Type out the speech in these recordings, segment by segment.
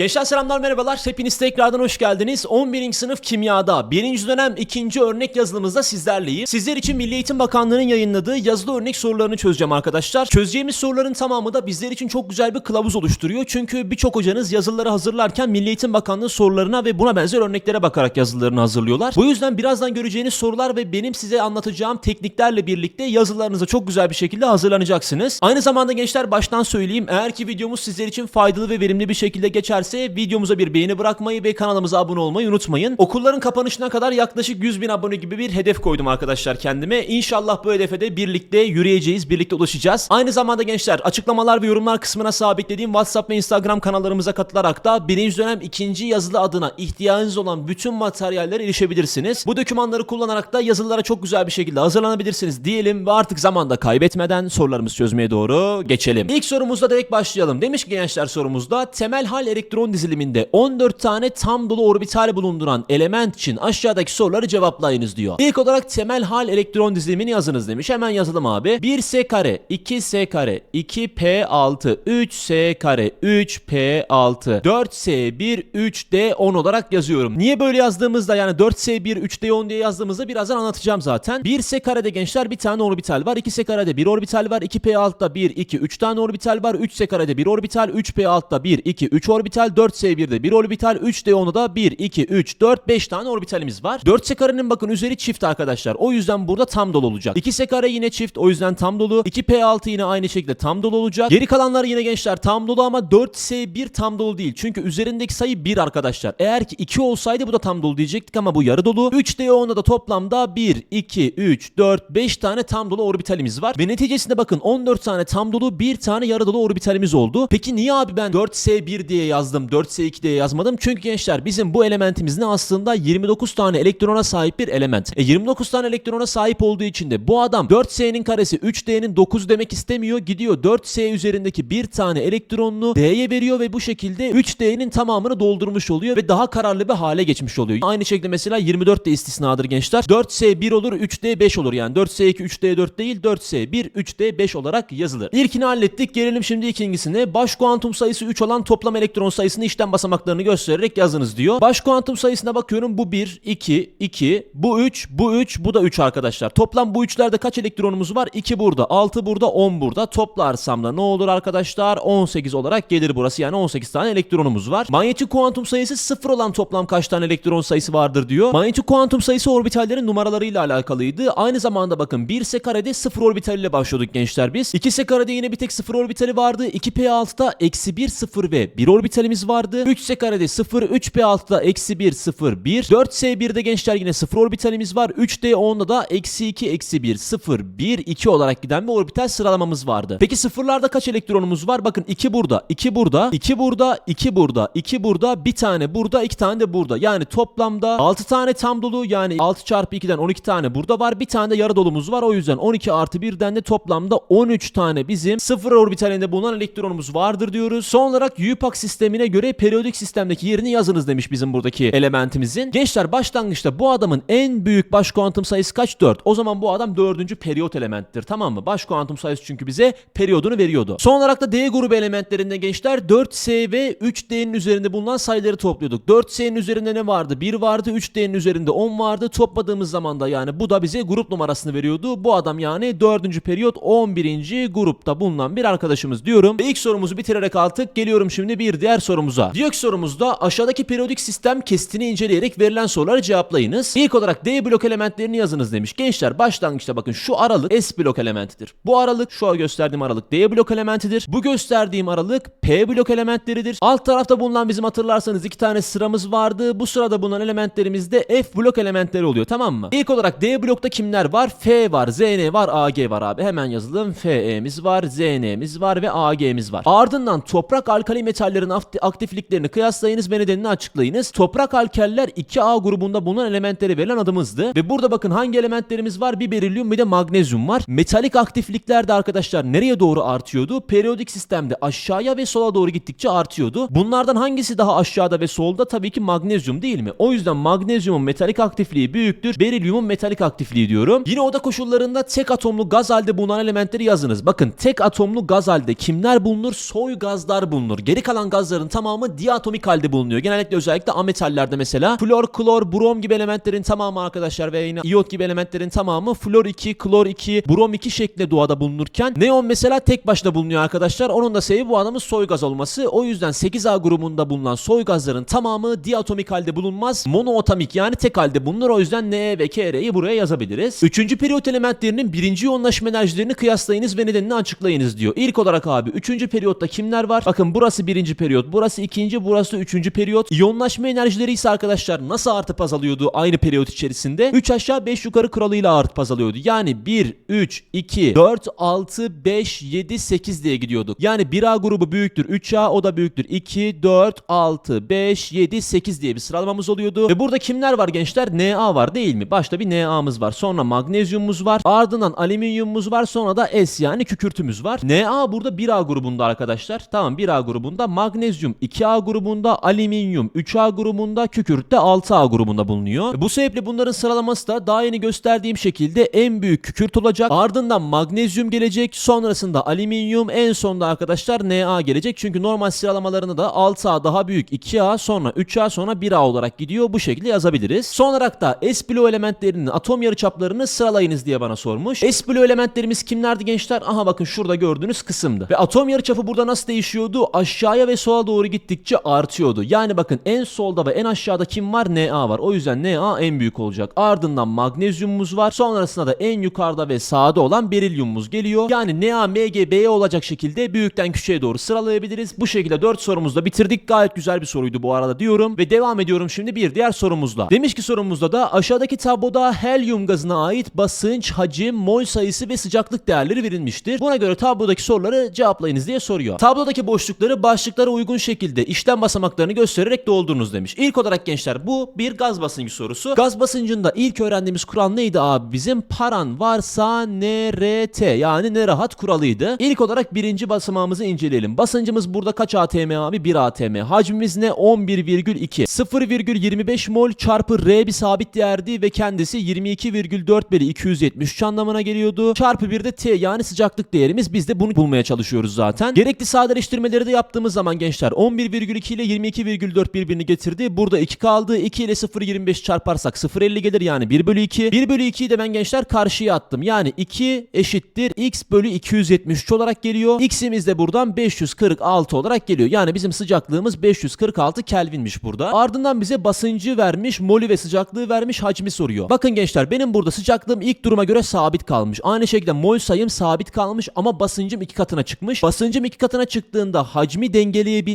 Gençler selamlar merhabalar. Hepiniz tekrardan hoş geldiniz. 11. sınıf kimyada 1. dönem 2. örnek yazılımızda sizlerleyim. Sizler için Milli Eğitim Bakanlığı'nın yayınladığı yazılı örnek sorularını çözeceğim arkadaşlar. Çözeceğimiz soruların tamamı da bizler için çok güzel bir kılavuz oluşturuyor. Çünkü birçok hocanız yazılıları hazırlarken Milli Eğitim Bakanlığı sorularına ve buna benzer örneklere bakarak yazılarını hazırlıyorlar. Bu yüzden birazdan göreceğiniz sorular ve benim size anlatacağım tekniklerle birlikte yazılarınıza çok güzel bir şekilde hazırlanacaksınız. Aynı zamanda gençler baştan söyleyeyim. Eğer ki videomuz sizler için faydalı ve verimli bir şekilde geçerse videomuza bir beğeni bırakmayı ve kanalımıza abone olmayı unutmayın. Okulların kapanışına kadar yaklaşık 100 bin abone gibi bir hedef koydum arkadaşlar kendime. İnşallah bu hedefe de birlikte yürüyeceğiz, birlikte ulaşacağız. Aynı zamanda gençler açıklamalar ve yorumlar kısmına sabitlediğim WhatsApp ve Instagram kanallarımıza katılarak da birinci dönem ikinci yazılı adına ihtiyacınız olan bütün materyallere erişebilirsiniz. Bu dokümanları kullanarak da yazılılara çok güzel bir şekilde hazırlanabilirsiniz diyelim ve artık zamanda kaybetmeden sorularımızı çözmeye doğru geçelim. İlk sorumuzda direkt başlayalım. Demiş ki gençler sorumuzda temel hal elektron diziliminde 14 tane tam dolu orbital bulunduran element için aşağıdaki soruları cevaplayınız diyor. İlk olarak temel hal elektron dizilimini yazınız demiş. Hemen yazalım abi. 1s kare, 2s kare, 2p6, 3s kare, 3p6, 4s1, 3d10 olarak yazıyorum. Niye böyle yazdığımızda yani 4s1, 3d10 diye yazdığımızda birazdan anlatacağım zaten. 1s karede gençler bir tane orbital var. 2s karede bir orbital var. 2p6'da 1, 2, 3 tane orbital var. 3s karede bir orbital. 3p6'da 1, 2, 3 orbital. 4s1'de bir orbital. 3d10'da 1, 2, 3, 4, 5 tane orbitalimiz var. 4s karenin bakın üzeri çift arkadaşlar. O yüzden burada tam dolu olacak. 2s kare yine çift o yüzden tam dolu. 2p6 yine aynı şekilde tam dolu olacak. Geri kalanlar yine gençler tam dolu ama 4s1 tam dolu değil. Çünkü üzerindeki sayı 1 arkadaşlar. Eğer ki 2 olsaydı bu da tam dolu diyecektik ama bu yarı dolu. 3d10'da da toplamda 1, 2, 3, 4, 5 tane tam dolu orbitalimiz var. Ve neticesinde bakın 14 tane tam dolu, 1 tane yarı dolu orbitalimiz oldu. Peki niye abi ben 4s1 diye yazdım, 4s2 diye yazmadım? Çünkü gençler bizim bu elementimiz ne aslında 29 tane elektrona sahip bir element. E 29 tane elektrona sahip olduğu için de bu adam 4s'nin karesi 3d'nin 9 demek istemiyor. Gidiyor 4s üzerindeki bir tane elektronunu d'ye veriyor ve bu şekilde 3d'nin tamamını doldurmuş oluyor ve daha kararlı bir hale geçmiş oluyor. Aynı şekilde mesela 24 de istisnadır gençler. 4s 1 olur 3d 5 olur yani 4s2 3d 4 değil 4s 1 3d 5 olarak yazılır. İlkini hallettik. Gelelim şimdi ikincisine. Baş kuantum sayısı 3 olan toplam elektron sayısını işlem basamaklarını göstererek yazınız diyor. Baş kuantum sayısına bakıyorum. Bu 1, 2, 2, bu 3, bu 3, bu da 3 arkadaşlar. Toplam bu üçlerde kaç elektronumuz var? 2 burada, 6 burada, 10 burada. Toplarsam da ne olur arkadaşlar? 18 olarak gelir burası. Yani 18 tane elektronumuz var. Manyetik kuantum sayısı 0 olan toplam kaç tane elektron sayısı vardır diyor. Manyetik kuantum sayısı orbitallerin numaralarıyla alakalıydı. Aynı zamanda bakın 1 s karede 0 orbitaliyle başlıyorduk gençler biz. 2 s karede yine bir tek 0 orbitali vardı. 2p6'da eksi 1 0 ve 1 orbitalimiz vardı. 3 s karede 0, 3p6'da eksi 1 0 1. 4 s1'de gençler yine 0 orbitalimiz var. 3d10'da da eksi 2 eksi 1 0 1 2 olarak giden bir orbital sıralamamız vardı. Peki sıfırlarda kaç elektronumuz var? Bakın 2 burada, 2 burada, 2 burada, 2 burada, 2 burada, bir tane burada, 2 tane de burada. Yani toplamda 6 tane tam dolu yani 6 çarpı 2'den 12 tane burada var. Bir tane de yarı dolumuz var. O yüzden 12 artı 1'den de toplamda 13 tane bizim sıfır orbitalinde bulunan elektronumuz vardır diyoruz. Son olarak Yupak sistemine göre periyodik sistemdeki yerini yazınız demiş bizim buradaki elementimizin. Gençler başlangıçta bu adamın en büyük baş kuantum sayısı kaç? 4. O zaman bu adam dördüncü periyot elementtir tamam mı? Baş kuantum sayısı çünkü bize periyodunu veriyordu. Son olarak da D grubu elementlerinde gençler 4S ve 3D'nin üzerinde bulunan sayıları topluyorduk. 4S'nin üzerinde ne vardı? 1 vardı. 3D'nin üzerinde 10 vardı. Topladığımız zaman da yani bu da bize grup numarasını veriyordu. Bu adam yani 4. periyot 11. grupta bulunan bir arkadaşımız diyorum. Ve ilk sorumuzu bitirerek artık geliyorum şimdi bir diğer sorumuza. Diyor ki sorumuzda aşağıdaki periyodik sistem kestini inceleyerek verilen soruları cevaplayınız. İlk olarak D blok elementlerini yazınız demiş. Gençler başlangıçta bakın şu aralık S blok elementidir. Bu aralık şu an gösterdiğim aralık D blok elementidir. Bu gösterdiğim aralık P blok elementleridir. Alt tarafta bulunan bizim hatırlarsanız iki tane sıramız vardı. Bu sırada bulunan elementlerimiz de F blok elementleri oluyor tamam mı? İlk olarak D blokta kimler var? F var, ZN var, AG var abi. Hemen yazalım. FE'miz var, ZN'miz var ve AG'miz var. Ardından toprak alkali metallerin aktifliklerini kıyaslayınız ve nedenini açıklayınız. Toprak alkaller 2A grubunda bulunan elementlere verilen adımızdı. Ve burada bakın hangi elementlerimiz var? Bir berilyum bir de magnezyum var. Metalik aktiflikler de arkadaşlar nereye doğru artıyordu? Periyodik sistemde aşağıya ve sola doğru gittikçe artıyordu. Bunlardan hangisi daha aşağıda ve solda? Tabii ki magnezyum değil mi? O yüzden magnezyumun metalik aktifliği büyüktür. Berilyumun metalik aktifliği diyorum. Yine oda koşullarında tek atomlu gaz halde bulunan elementleri yazınız. Bakın tek atomlu gaz halde kimler bulunur? Soy gazlar bulunur. Geri kalan gazların tamamı diatomik halde bulunuyor. Genellikle özellikle ametallerde mesela flor, klor, brom gibi elementlerin tamamı arkadaşlar ve yine iot gibi elementlerin tamamı flor 2, klor 2, brom 2 şeklinde doğada bulunurken neon mesela tek başına bulunuyor arkadaşlar. Onun da sebebi bu adamın soy gaz olması. O yüzden 8A grubunda bulunan soy gazların tamamı diatomik halde bulunmaz. Monoatomik yani tek halde bulunur. O yüzden Ne ve KR'yi buraya yazabiliriz. Üçüncü periyot elementlerinin birinci yoğunlaşma enerjilerini kıyaslayınız ve nedenini açıklayınız diyor. İlk olarak abi üçüncü periyotta kimler var? Bakın burası birinci periyot, burası ikinci, burası üçüncü periyot. İyonlaşma enerjileri ise arkadaşlar nasıl artıp azalıyordu aynı periyot içerisinde? 3 aşağı 5 yukarı kuralıyla artıp azalıyordu. Yani 1, 3, 2, 4, 6, 5, 7, 8 diye gidiyorduk. Yani 1A grubu büyüktür 3A o da büyüktür 2, 4, 6, 5, 7, 8 diye bir sıralamamız oluyordu. Ve burada kimler var gençler? Na var değil mi? Başta bir Na'mız var. Sonra magnezyumumuz var. Ardından alüminyumumuz var. Sonra da S yani kükürtümüz var. Na burada 1A grubunda arkadaşlar. Tamam 1A grubunda. Magnezyum 2A grubunda. Alüminyum 3A grubunda. Kükürt de 6A grubunda bulunuyor. Bu sebeple bunların sıralaması da daha yeni gösterdiğim şekilde en büyük kükürt olacak. Ardından magnezyum gelecek. Sonrasında alüminyum. En sonda arkadaşlar Na gelecek. Çünkü normal sıralamalarını da 6A daha büyük 2A sonra 3A sonra 1A olarak gidiyor. Bu şekilde yazabiliriz. Son olarak da S bloğu elementlerinin atom yarıçaplarını sıralayınız diye bana sormuş. S bloğu elementlerimiz kimlerdi gençler? Aha bakın şurada gördüğünüz kısımdı. Ve atom yarıçapı burada nasıl değişiyordu? Aşağıya ve sola doğru gittikçe artıyordu. Yani bakın en solda ve en aşağıda kim var? Na var. O yüzden Na en büyük olacak. Ardından magnezyumumuz var. Sonrasında da en yukarıda ve sağda olan berilyumumuz geliyor. Yani Na, Mg, Be olacak şekilde büyükten küçüğe doğru sıralayabiliriz. Bu şekilde 4 sorumuzu da bitirdik. Gayet güzel bir soruydu bu arada diyorum. Ve devam ediyorum şimdi bir diğer sorumuzla. Demiş ki sorumuzda da aşağıdaki tabloda helyum gazına ait basınç, hacim, mol sayısı ve sıcaklık değerleri verilmiştir. Buna göre tablodaki soruları cevaplayınız diye soruyor. Tablodaki boşlukları başlıklara uygun şekilde işlem basamaklarını göstererek doldurunuz demiş. İlk olarak gençler bu bir gaz basıncı sorusu. Gaz basıncında ilk öğrendiğimiz kural neydi abi bizim? Paran varsa NRT yani ne rahat kuralıydı. İlk olarak birinci basamağımızı inceleyelim. Basıncımız burada kaç atm abi? 1 atm. Hacmimiz ne? 11,2. 0,25 mol çarpı R bir sabit değerdi ve kendisi 22,4 bölü 273 anlamına geliyordu. Çarpı bir de T yani sıcaklık değerimiz. Biz de bunu bulmaya çalışıyoruz zaten. Gerekli sadeleştirmeleri de yaptığımız zaman gençler 11,2 ile 22,4 birbirini getirdi. Burada 2 kaldı. 2 ile 0,25 çarparsak 0,50 gelir yani 1 bölü 2. 1 bölü 2'yi de ben gençler karşıya attım. Yani 2 eşittir x bölü 273 olarak geliyor. X'imiz de buradan 546 olarak geliyor. Yani bizim sıcaklığımız 546 Kelvin'miş burada. Ardından bize basıncı vermiş, molü ve sıcaklığı vermiş, hacmi soruyor. Bakın gençler benim burada sıcaklığım ilk duruma göre sabit kalmış. Aynı şekilde mol sayım sabit kalmış ama basıncım iki katına çıkmış. Basıncım iki katına çıktığında hacmi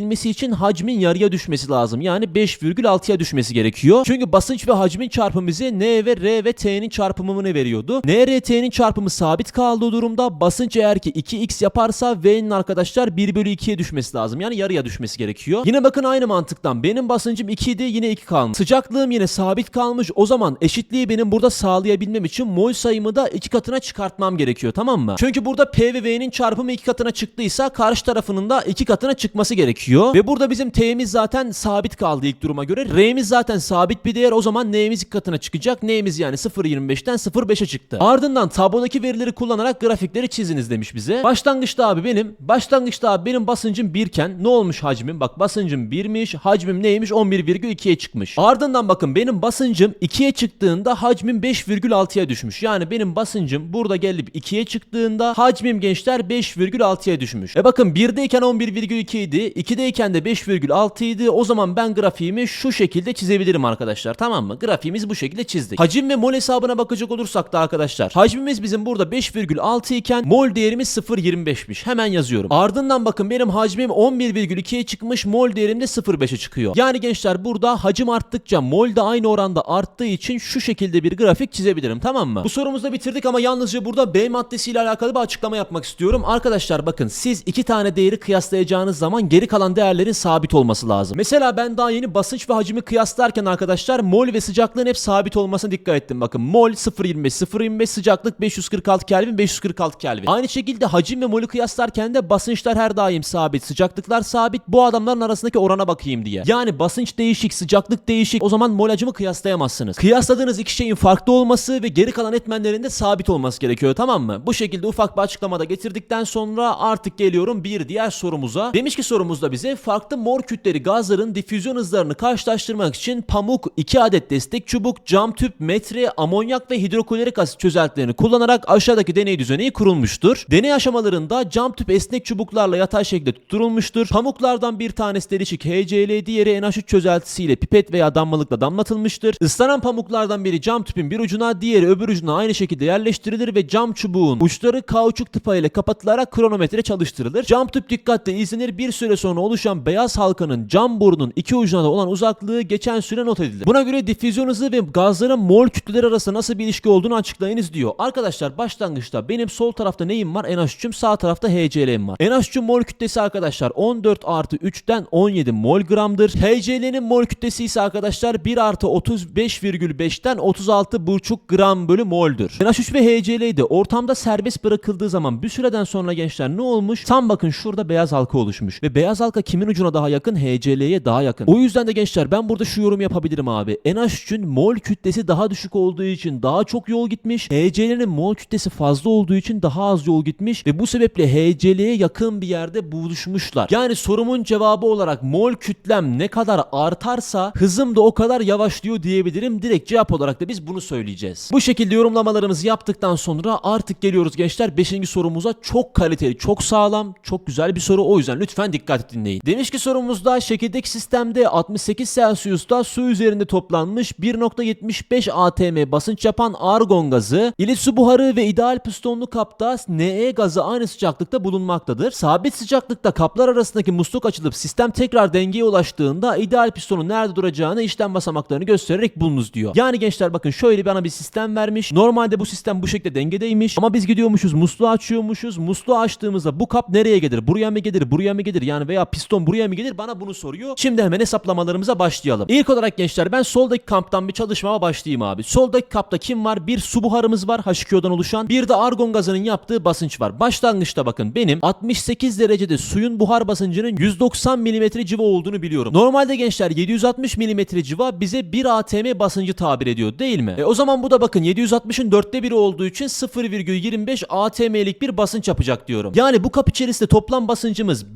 dengeleyebilmesi için hacmin yarıya düşmesi lazım. Yani 5,6'ya düşmesi gerekiyor. Çünkü basınç ve hacmin çarpımı bize N ve R ve T'nin çarpımını veriyordu. N, R, T'nin çarpımı sabit kaldığı durumda basınç eğer ki 2x yaparsa V'nin arkadaşlar 1 bölü 2'ye düşmesi lazım. Yani yarıya düşmesi gerekiyor. Yine bakın aynı mantıktan benim basıncım 2 idi yine 2 kalmış. Sıcaklığım yine sabit kalmış. O zaman eşitliği benim burada sağlayabilmem için mol sayımı da 2 katına çıkartmam gerekiyor tamam mı? Çünkü burada P ve V'nin çarpımı 2 katına çıktıysa karşı tarafının da 2 katına çıkması gerekiyor. Ve burada bizim T'miz zaten sabit kaldı ilk duruma göre. R'miz zaten sabit bir değer o zaman N'miz 2 katına çıkacak. N'miz yani 0.25'ten 0.5'e çıktı. Ardından tablodaki verileri kullanarak grafikleri çiziniz demiş bize. Başlangıçta abi benim başlangıçta abi benim basıncım 1 iken ne olmuş hacmim? Bak basıncım 1'miş. Hacmim neymiş? 11,2'ye çıkmış. Ardından bakın benim basıncım 2'ye çıktığında hacmim 5,6'ya düşmüş. Yani benim basıncım burada gelip 2'ye çıktığında hacmim gençler 5,6'ya düşmüş. E bakın 1'deyken 11,2 idi. 2'deyken de 5,6 idi. O zaman ben grafiğimi şu şekilde çizebilirim arkadaşlar. Tamam mı? Grafiğimizi bu şekilde çizdik. Hacim ve mol hesabına bakacak olursak da arkadaşlar. Hacmimiz bizim burada 5,6 iken mol değerimiz 0,25'miş. Hemen yazıyorum. Ardından bakın benim hacmim 11,2'ye çıkmış. Mol değerim de 0,5'e çıkıyor. Yani gençler burada hacim arttıkça mol da aynı oranda arttığı için şu şekilde bir grafik çizebilirim. Tamam mı? Bu sorumuzu da bitirdik ama yalnızca burada B maddesiyle alakalı bir açıklama yapmak istiyorum. Arkadaşlar bakın siz iki tane değeri kıyaslayacağınız zaman geri kalan değerlerin sabit olması lazım. Mesela ben daha yeni basınç ve hacmi kıyaslarken arkadaşlar mol ve sıcaklığın hep sabit olmasına dikkat ettim. Bakın mol 0.25 0.25 sıcaklık 546 Kelvin 546 Kelvin. Aynı şekilde hacim ve molü kıyaslarken de basınçlar her daim sabit, sıcaklıklar sabit. Bu adamların arasındaki orana bakayım diye. Yani basınç değişik, sıcaklık değişik. O zaman mol hacmi kıyaslayamazsınız. Kıyasladığınız iki şeyin farklı olması ve geri kalan etmenlerin de sabit olması gerekiyor tamam mı? Bu şekilde ufak bir açıklamada getirdikten sonra artık geliyorum bir diğer sorumuza. Demiş ki sorumuzda bize farklı mol kütleri gazların difüzyon hızlarını karşılaştırmak için pamuk, 2 adet destek çubuk, cam tüp, metre, amonyak ve hidroklorik asit çözeltilerini kullanarak aşağıdaki deney düzeni kurulmuştur. Deney aşamalarında cam tüp esnek çubuklarla yatay şekilde tutturulmuştur. Pamuklardan bir tanesi delişik HCl, diğeri NH3 çözeltisiyle pipet veya damlalıkla damlatılmıştır. Islanan pamuklardan biri cam tüpün bir ucuna, diğeri öbür ucuna aynı şekilde yerleştirilir ve cam çubuğun uçları kauçuk tıpa ile kapatılarak kronometre çalıştırılır. Cam tüp dikkatle izlenir. Bir süre sonra oluşan beyaz halkanın cam borunun iki ucuna da olan uzaklığı geçen süre not edilir. Buna göre difüzyon hızı ve gazların mol kütleleri arasında nasıl bir ilişki olduğunu açıklayınız diyor. Arkadaşlar başlangıçta benim sol tarafta neyim var? NH3'üm sağ tarafta HCl'm var. NH3'ün mol kütlesi arkadaşlar 14 artı 3'ten 17 mol gramdır. HCl'nin mol kütlesi ise arkadaşlar 1 artı 35,5'ten 36,5 gram bölü moldür. NH3 ve HCl de ortamda serbest bırakıldığı zaman bir süreden sonra gençler ne olmuş? Tam bakın şurada beyaz halka oluşmuş. Ve beyaz halka kimin ucuna daha yakın? HCl'ye daha yakın. O yüzden de gençler ben burada şu yorum yapabilirim abi. NH3'ün mol kütlesi daha düşük olduğu için daha çok yol gitmiş. HCl'nin mol kütlesi fazla olduğu için daha az yol gitmiş. Ve bu sebeple HCl'ye yakın bir yerde buluşmuşlar. Yani sorumun cevabı olarak mol kütlem ne kadar artarsa hızım da o kadar yavaşlıyor diyebilirim. Direkt cevap olarak da biz bunu söyleyeceğiz. Bu şekilde yorumlamalarımızı yaptıktan sonra artık geliyoruz gençler 5. sorumuza. Çok kaliteli, çok sağlam, çok güzel bir soru. O yüzden lütfen dikkat dinleyin. Demiş ki sorumuzda şekildeki sistemde 68 Celsius'ta su üzerinde toplanmış 1.75 atm basınç yapan argon gazı, ilit su buharı ve ideal pistonlu kapta Ne gazı aynı sıcaklıkta bulunmaktadır. Sabit sıcaklıkta kaplar arasındaki musluk açılıp sistem tekrar dengeye ulaştığında ideal pistonun nerede duracağını işlem basamaklarını göstererek bulunuz diyor. Yani gençler bakın şöyle bana bir sistem vermiş. Normalde bu sistem bu şekilde dengedeymiş ama biz gidiyormuşuz musluğu açıyormuşuz. Musluğu açtığımızda bu kap nereye gelir? Buraya mı gelir? Buraya mı gelir? Yani veya piston buraya mı gelir? Bana bunu soruyor. Şimdi hemen hesaplamalarımıza başlayalım. İlk olarak gençler ben soldaki kamptan bir çalışmama başlayayım abi. Soldaki kapta kim var? Bir su buharımız var H2O'dan oluşan. Bir de argon gazının yaptığı basınç var. Başlangıçta bakın benim 68 derecede suyun buhar basıncının 190 mm civa olduğunu biliyorum. Normalde gençler 760 mm civa bize 1 atm basıncı tabir ediyor değil mi? E o zaman bu da bakın 760'ın dörtte biri olduğu için 0,25 atm'lik bir basınç yapacak diyorum. Yani bu kap içerisinde toplam basıncımız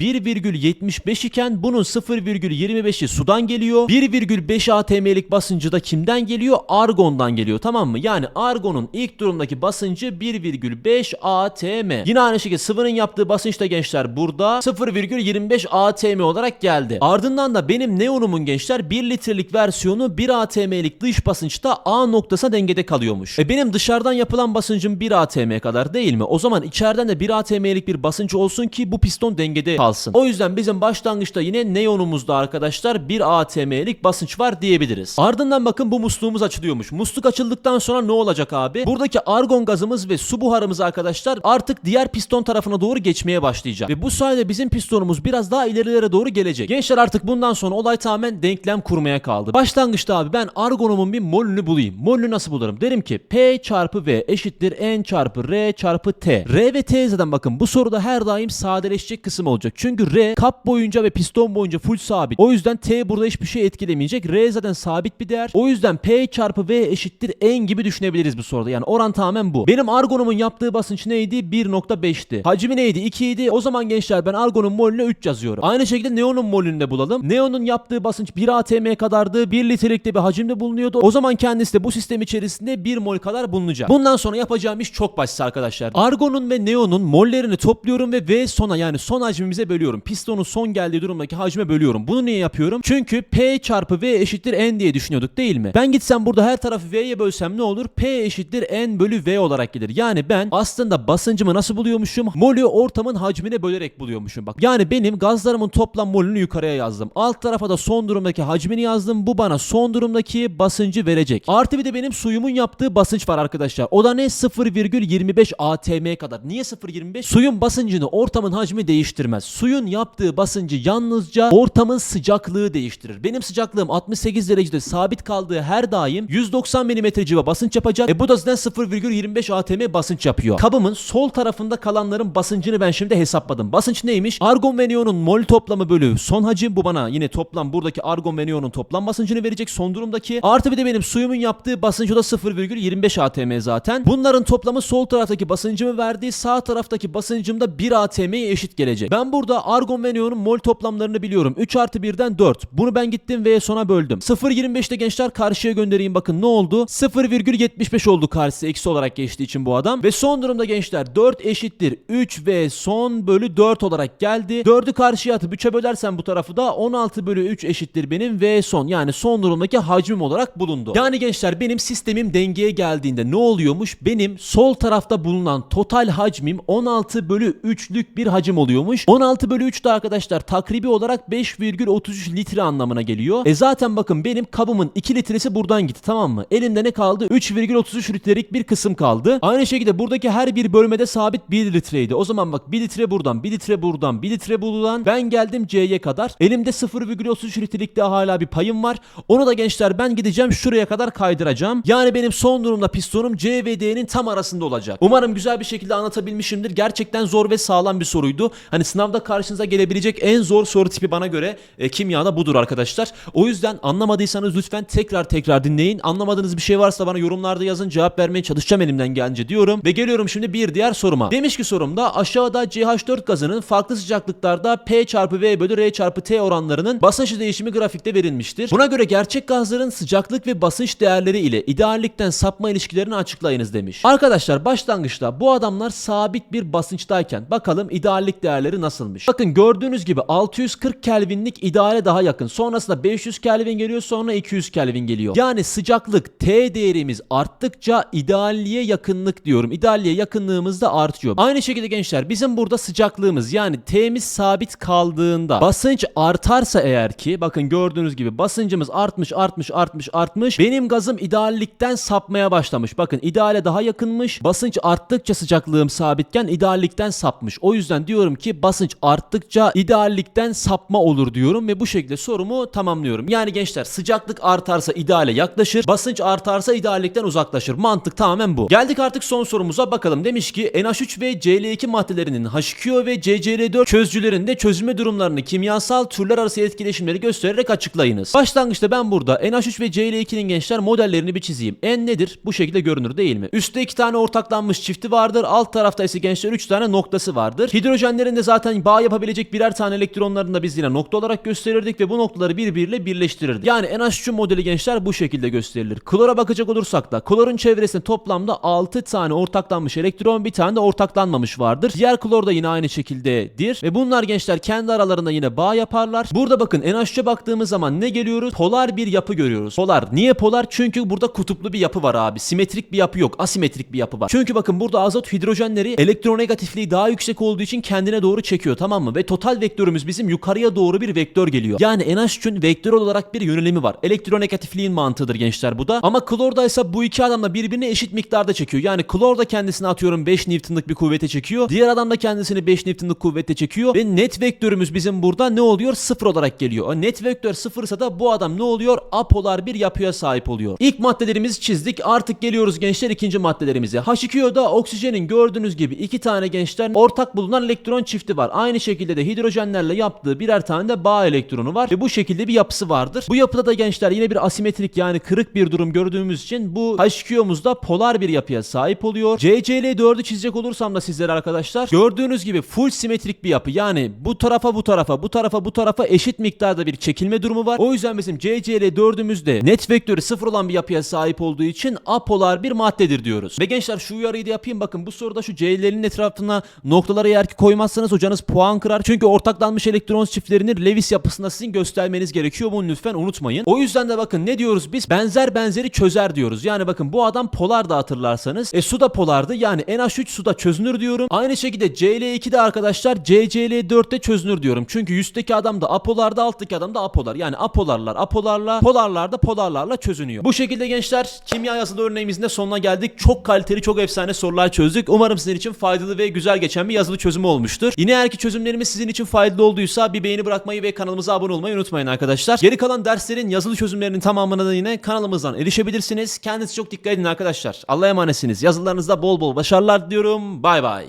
1,75 iken bunun 0,25'i sudan geliyor. 1,5 atm'lik basıncı da kimden geliyor? Argondan geliyor tamam mı? Yani argonun ilk durumdaki basıncı 1,5 atm. Yine aynı şekilde sıvının yaptığı basınç da gençler burada 0,25 atm olarak geldi. Ardından da benim neonumun gençler 1 litrelik versiyonu 1 atm'lik dış basınçta A noktasına dengede kalıyormuş. E benim dışarıdan yapılan basıncım 1 atm kadar değil mi? O zaman içeriden de 1 atm'lik bir basınç olsun ki bu piston dengede kalsın. O yüzden bizim başlangıçta yine neonumuzda arkadaşlar 1 atm'lik basınç var diyebiliriz. Ardından bakın bu musluğumuz açılıyormuş. Musluk açıldıktan sonra ne olacak abi? Buradaki argon gazımız ve su buharımız arkadaşlar artık diğer piston tarafına doğru geçmeye başlayacak. Ve bu sayede bizim pistonumuz biraz daha ilerilere doğru gelecek. Gençler artık bundan sonra olay tamamen denklem kurmaya kaldı. Başlangıçta abi ben argonumun bir molünü bulayım. Molünü nasıl bulurum? Derim ki P çarpı V eşittir N çarpı R çarpı T. R ve T zaten bakın bu soruda her daim sadeleşecek kısım olacak. Çünkü R kap boyunca ve piston boyunca full sabit. O yüzden T burada hiçbir şey etkilemeyecek. R zaten sabit bir değer. O yüzden P çarpı V eşittir N gibi düşünebiliriz bu soruda. Yani oran tamamen bu. Benim argonumun yaptığı basınç neydi? 1.5'ti. Hacmi neydi? 2 idi. O zaman gençler ben argonun molüne 3 yazıyorum. Aynı şekilde neonun molünü de bulalım. Neonun yaptığı basınç 1 atm kadardı. 1 litrelikte bir hacimde bulunuyordu. O zaman kendisi de bu sistem içerisinde 1 mol kadar bulunacak. Bundan sonra yapacağım iş çok basit arkadaşlar. Argonun ve neonun mollerini topluyorum ve V sona yani son hacmimize bölüyorum. Pistonun son geldiği durumdaki hacme bölüyorum. Bunu niye yapıyorum? Çünkü P çarpı V eşittir N diye düşünüyorduk değil mi? Ben gitsem burada her tarafı V'ye bölsem ne olur? P eşittir N bölü V olarak gelir. Yani ben aslında basıncımı nasıl buluyormuşum? Molü ortamın hacmine bölerek buluyormuşum bak. Yani benim gazlarımın toplam molünü yukarıya yazdım. Alt tarafa da son durumdaki hacmini yazdım. Bu bana son durumdaki basıncı verecek. Artı bir de benim suyumun yaptığı basınç var arkadaşlar. O da ne? 0,25 atm kadar. Niye 0,25? Suyun basıncını ortamın hacmi değiştirmez. Suyun yaptığı basıncı yalnızca ortamın sıcaklığı değiştirir. Benim sıcaklığım 68 derecede sabit kaldığı her daim 190 mm civa basınç yapacak. E bu da zaten 0,25 atm basınç yapıyor. Kabımın sol tarafında kalanların basıncını ben şimdi hesapladım. Basınç neymiş? Argon ve neonun mol toplamı bölü son hacim. Bu bana yine toplam buradaki argon ve neonun toplam basıncını verecek son durumdaki. Artı bir de benim suyumun yaptığı basınç o da 0,25 atm zaten. Bunların toplamı sol taraftaki basıncımı verdiği sağ taraftaki basıncım da 1 atm'ye eşit gelecek. Ben burada argon ve neonun pistonun mol toplamlarını biliyorum. 3 artı 1'den 4. Bunu ben gittim ve sona böldüm. 0.25'te gençler karşıya göndereyim bakın ne oldu? 0,75 oldu karşısı eksi olarak geçtiği için bu adam. Ve son durumda gençler 4 eşittir 3 ve son bölü 4 olarak geldi. 4'ü karşıya atıp 3'e bölersem bu tarafı da 16 bölü 3 eşittir benim ve son yani son durumdaki hacmim olarak bulundu. Yani gençler benim sistemim dengeye geldiğinde ne oluyormuş? Benim sol tarafta bulunan total hacmim 16 bölü 3'lük bir hacim oluyormuş. 16 bölü 3 de arkadaşlar takribi olarak 5,33 litre anlamına geliyor. E zaten bakın benim kabımın 2 litresi buradan gitti tamam mı? Elimde ne kaldı? 3,33 litrelik bir kısım kaldı. Aynı şekilde buradaki her bir bölmede sabit 1 litreydi. O zaman bak 1 litre buradan, 1 litre buradan, 1 litre buradan. Ben geldim C'ye kadar. Elimde 0,33 litrelik de hala bir payım var. Onu da gençler ben gideceğim şuraya kadar kaydıracağım. Yani benim son durumda pistonum C ve D'nin tam arasında olacak. Umarım güzel bir şekilde anlatabilmişimdir. Gerçekten zor ve sağlam bir soruydu. Hani sınavda karşınıza gelebilecek en zor soru tipi bana göre e, kimyada budur arkadaşlar. O yüzden anlamadıysanız lütfen tekrar tekrar dinleyin. Anlamadığınız bir şey varsa bana yorumlarda yazın. Cevap vermeye çalışacağım elimden gelince diyorum. Ve geliyorum şimdi bir diğer soruma. Demiş ki sorumda aşağıda CH4 gazının farklı sıcaklıklarda P çarpı V bölü R çarpı T oranlarının basınç değişimi grafikte verilmiştir. Buna göre gerçek gazların sıcaklık ve basınç değerleri ile ideallikten sapma ilişkilerini açıklayınız demiş. Arkadaşlar başlangıçta bu adamlar sabit bir basınçtayken bakalım ideallik değerleri nasılmış. Bakın gördüğünüz gibi 640 Kelvinlik ideale daha yakın. Sonrasında 500 Kelvin geliyor sonra 200 Kelvin geliyor. Yani sıcaklık T değerimiz arttıkça idealliğe yakınlık diyorum. İdealliğe yakınlığımız da artıyor. Aynı şekilde gençler bizim burada sıcaklığımız yani T'miz sabit kaldığında basınç artarsa eğer ki bakın gördüğünüz gibi basıncımız artmış artmış artmış artmış. Benim gazım ideallikten sapmaya başlamış. Bakın ideale daha yakınmış. Basınç arttıkça sıcaklığım sabitken ideallikten sapmış. O yüzden diyorum ki basınç arttıkça ideallikten sapma olur diyorum ve bu şekilde sorumu tamamlıyorum. Yani gençler sıcaklık artarsa ideale yaklaşır. Basınç artarsa ideallikten uzaklaşır. Mantık tamamen bu. Geldik artık son sorumuza bakalım. Demiş ki NH3 ve Cl2 maddelerinin H2O ve CCl4 çözücülerinde çözülme durumlarını kimyasal türler arası etkileşimleri göstererek açıklayınız. Başlangıçta ben burada NH3 ve Cl2'nin gençler modellerini bir çizeyim. N nedir? Bu şekilde görünür değil mi? Üstte iki tane ortaklanmış çifti vardır. Alt tarafta ise gençler 3 tane noktası vardır. Hidrojenlerin de zaten bağ yapabilecek birer tane elektronlarını da biz yine nokta olarak gösterirdik ve bu noktaları birbiriyle birleştirirdik. Yani NH3 modeli gençler bu şekilde gösterilir. Klora bakacak olursak da klorun çevresinde toplamda 6 tane ortaklanmış elektron bir tane de ortaklanmamış vardır. Diğer klor da yine aynı şekildedir ve bunlar gençler kendi aralarında yine bağ yaparlar. Burada bakın NH3'e baktığımız zaman ne görüyoruz? Polar bir yapı görüyoruz. Polar. Niye polar? Çünkü burada kutuplu bir yapı var abi. Simetrik bir yapı yok. Asimetrik bir yapı var. Çünkü bakın burada azot hidrojenleri elektronegatifliği daha yüksek olduğu için kendine doğru çekiyor tamam mı? Ve total vektörümüz bizim yukarıya doğru bir vektör geliyor. Yani NH3'ün vektör olarak bir yönelimi var. Elektronegatifliğin mantığıdır gençler bu da. Ama klorda ise bu iki adam da birbirine eşit miktarda çekiyor. Yani klor da kendisini atıyorum 5 Newton'lık bir kuvvete çekiyor. Diğer adam da kendisini 5 Newton'lık kuvvete çekiyor. Ve net vektörümüz bizim burada ne oluyor? Sıfır olarak geliyor. O net vektör sıfırsa da bu adam ne oluyor? Apolar bir yapıya sahip oluyor. İlk maddelerimizi çizdik. Artık geliyoruz gençler ikinci maddelerimize. H2O'da oksijenin gördüğünüz gibi iki tane gençler ortak bulunan elektron çifti var. Aynı şekilde de hidrojenlerle yaptığı birer tane de bağ elektronu var. Ve bu şekilde bir yapısı vardır. Bu yapıda da gençler yine bir asimetrik yani kırık bir durum gördüğümüz için bu H2O'muzda polar bir yapıya sahip oluyor. CCl4'ü çizecek olursam da sizlere arkadaşlar gördüğünüz gibi full simetrik bir yapı. Yani bu tarafa bu tarafa bu tarafa bu tarafa eşit miktarda bir çekilme durumu var. O yüzden bizim CCl4'ümüzde net vektörü sıfır olan bir yapıya sahip olduğu için apolar bir maddedir diyoruz. Ve gençler şu uyarıyı da yapayım bakın bu soruda şu C'lerin etrafına noktaları eğer ki koymazsanız hocanız puan kırar. Çünkü ortaklanmış elektron çiftlerini Lewis yapısında sizin göstermeniz gerekiyor. Bunu lütfen unutmayın. O yüzden de bakın ne diyoruz biz? Benzer benzeri çözer diyoruz. Yani bakın bu adam polar da hatırlarsanız. E su da polardı. Yani NH3 suda çözünür diyorum. Aynı şekilde Cl2'de arkadaşlar CCl4'te çözünür diyorum. Çünkü üstteki adam da apolarda alttaki adam da apolar. Yani apolarlar apolarla polarlar da polarlarla çözünüyor. Bu şekilde gençler kimya yazılı örneğimizin de sonuna geldik. Çok kaliteli çok efsane sorular çözdük. Umarım sizin için faydalı ve güzel geçen bir yazılı çözümü olmuştur. Yine eğer ki çözümlerimiz sizin için faydalı olduysa bir beğeni bırakmayı ve kanalımıza abone olmayı unutmayın arkadaşlar. Geri kalan derslerin yazılı çözümlerinin tamamına da yine kanalımızdan erişebilirsiniz. Kendinize çok dikkat edin arkadaşlar. Allah'a emanetsiniz. Yazılarınızda bol bol başarılar diliyorum. Bay bay.